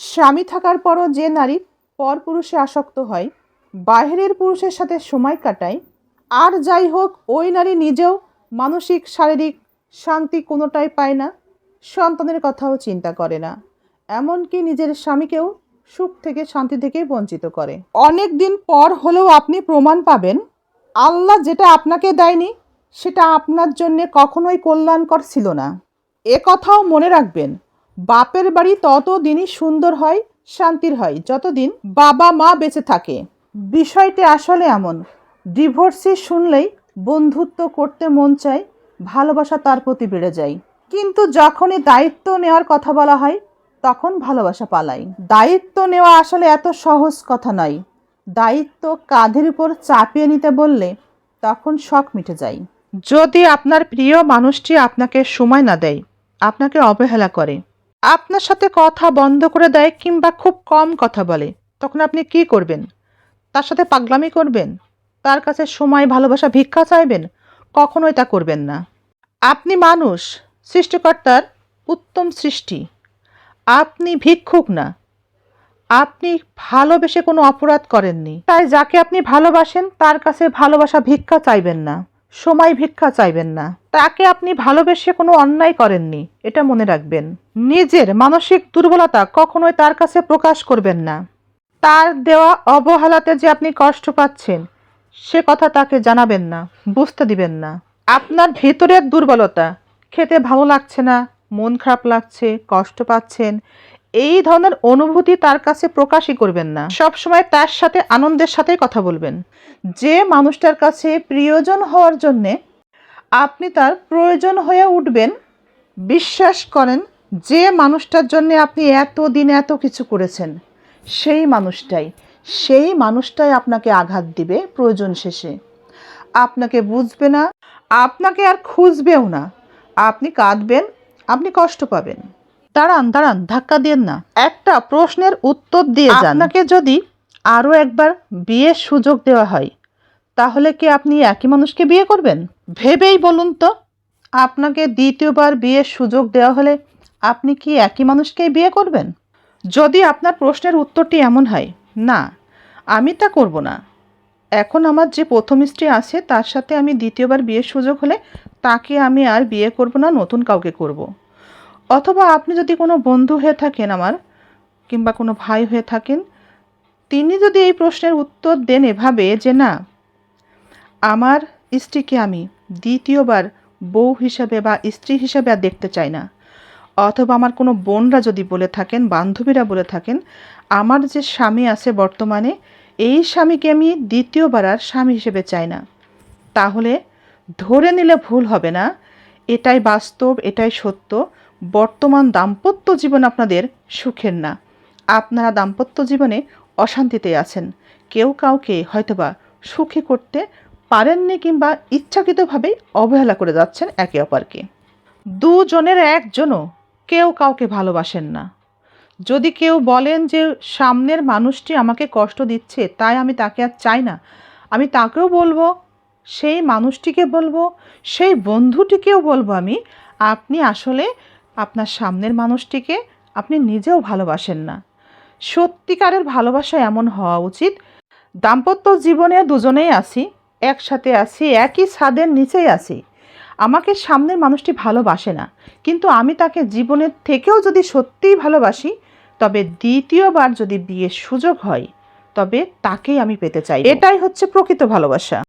স্বামী থাকার পরও যে নারী পরপুরুষে আসক্ত হয় বাইরের পুরুষের সাথে সময় কাটায়, আর যাই হোক, ওই নারী নিজেও মানসিক, শারীরিক শান্তি কোনোটাই পায় না, সন্তানের কথাও চিন্তা করে না। এমনকি নিজের স্বামীকেও সুখ থেকে শান্তি থেকে বঞ্চিত করে। অনেক দিন পর হলেও আপনি প্রমাণ পাবেন, আল্লাহ যেটা আপনাকে দেয়নি, সেটা আপনার জন্য কখনোই কল্যাণকর ছিল না। এ কথাও মনে রাখবেন বাপের বাড়ি তত দিনই সুন্দর হয়, শান্তির হয়, যতদিন বাবা মা বেঁচে থাকে। বিষয়টি আসলে এমন, ডিভোর্সি শুনলেই বন্ধুত্ব করতে মন চায়, ভালোবাসা তার প্রতি বেড়ে যায়। কিন্তু যখনই দায়িত্ব নেওয়ার কথা বলা হয়, তখন ভালোবাসা পালাই দায়িত্ব নেওয়া আসলে এত সহজ কথা নয়। দায়িত্ব কাঁধের উপর চাপিয়ে নিতে বললে তখন শখ মিটে যায়। যদি আপনার প্রিয় মানুষটি আপনাকে সময় না দেয়, আপনাকে অবহেলা করে আপনার সাথে কথা বন্ধ করে দেয় কিংবা খুব কম কথা বলে, তখন আপনি কি করবেন? তার সাথে পাগলামি করবেন? তার কাছে সময়, ভালোবাসা, ভিক্ষা চাইবেন? কখনোই তা করবেন না। আপনি মানুষ, সৃষ্টিকর্তার উত্তম সৃষ্টি। আপনি ভিক্ষুক না। আপনি ভালোবেসে কোনো অপরাধ করেননি। তাই যাকে আপনি ভালোবাসেন, তার কাছে ভালোবাসা, ভিক্ষা চাইবেন না। সময় ভিক্ষা চাইবেন না। তাকে আপনি ভালোবেসে কোনো অন্যায় করেননি, এটা মনে রাখবেন। নিজের মানসিক দুর্বলতা কখনোই তার কাছে প্রকাশ করবেন না। তার দেওয়া অবহেলাতে যে আপনি কষ্ট পাচ্ছেন, সে কথা তাকে জানাবেন না, বুঝতে দিবেন না। আপনার ভেতরের দুর্বলতা, খেতে ভালো লাগছে না, মন খারাপ লাগছে, কষ্ট পাচ্ছেন এই ধরনের অনুভূতি তার কাছে প্রকাশই করবেন না। সবসময় তার সাথে, আনন্দের সাথেই কথা বলবেন। যে মানুষটার কাছে প্রিয়জন হওয়ার জন্যে আপনি তার প্রয়োজন হয়ে উঠবেন, বিশ্বাস করেন যে মানুষটার জন্য আপনি এত দিন এত কিছু করেছেন, সেই মানুষটাই। সেই মানুষটাই আপনাকে আঘাত দিবে প্রয়োজন শেষে। আপনাকে বুঝবে না, আপনাকে আর খুঁজবেও না। আপনি কাঁদবেন, আপনি কষ্ট পাবেন। দাঁড়ান দাঁড়ান, ধাক্কা দিন না। একটা প্রশ্নের উত্তর দিয়ে যান। আপনাকে যদি আরও একবার বিয়ের সুযোগ দেওয়া হয়, তাহলে কি আপনি একই মানুষকে বিয়ে করবেন? ভেবেই বলুন তো। আপনাকে দ্বিতীয়বার বিয়ের সুযোগ দেওয়া হলে আপনি কি একই মানুষকেই বিয়ে করবেন? যদি আপনার প্রশ্নের উত্তরটি এমন হয়, না, আমি তা করব না। এখন আমার যে প্রথম স্ত্রী আছে, তার সাথে আমি দ্বিতীয়বার বিয়ের সুযোগ হলে তাকে আমি আর বিয়ে করব না, নতুন কাউকে করব। অথবা আপনি যদি কোনো বন্ধু হয়ে থাকেন আমার, কিংবা কোনো ভাই হয়ে থাকেন, তিনি যদি এই প্রশ্নের উত্তর দেন এভাবে যে না, আমার স্ত্রীকে আমি দ্বিতীয়বার বউ হিসাবে বা স্ত্রী হিসাবে আর দেখতে চাই না। অথবা আমার কোনো বোনরা যদি বলে থাকেন, বান্ধবীরা বলে থাকেন, আমার যে স্বামী আছে বর্তমানে, এই স্বামীকে আমি দ্বিতীয়বার আর স্বামী হিসেবে চাই না। তাহলে ধরে নিলে ভুল হবে না। এটাই বাস্তব, এটাই সত্য। বর্তমান দাম্পত্য জীবন আপনাদের সুখের না। আপনারা দাম্পত্য জীবনে অশান্তিতে আছেন। কেউ কাউকে হয়তোবা সুখী করতে পারেননি কিংবা ইচ্ছাকৃতভাবেই অবহেলা করে যাচ্ছেন একে অপরকে। দুজনের একজনও কেউ কাউকে ভালোবাসেন না। যদি কেউ বলেন যে সামনের মানুষটি আমাকে কষ্ট দিচ্ছে, তাই আমি তাকে আর চাই না। আমি তাকেও বলব, সেই মানুষটিকে বলব, সেই বন্ধুটিকেও বলব আমি, আপনি আসলে আপনার সামনের মানুষটিকে আপনি নিজেও ভালোবাসেন না। সত্যিকারের ভালোবাসা এমন হওয়া উচিত, দাম্পত্য জীবনে দুজনেই আছি, একসাথে আছি, একই ছাদের নিচেই আছি। আমাকে সামনের মানুষটি ভালোবাসে না, কিন্তু আমি তাকে জীবনের থেকেও যদি সত্যিই ভালোবাসি, তবে দ্বিতীয়বার যদি বিয়ের সুযোগ হয়, তবে তাকেই আমি পেতে চাই এটাই হচ্ছে প্রকৃত ভালোবাসা।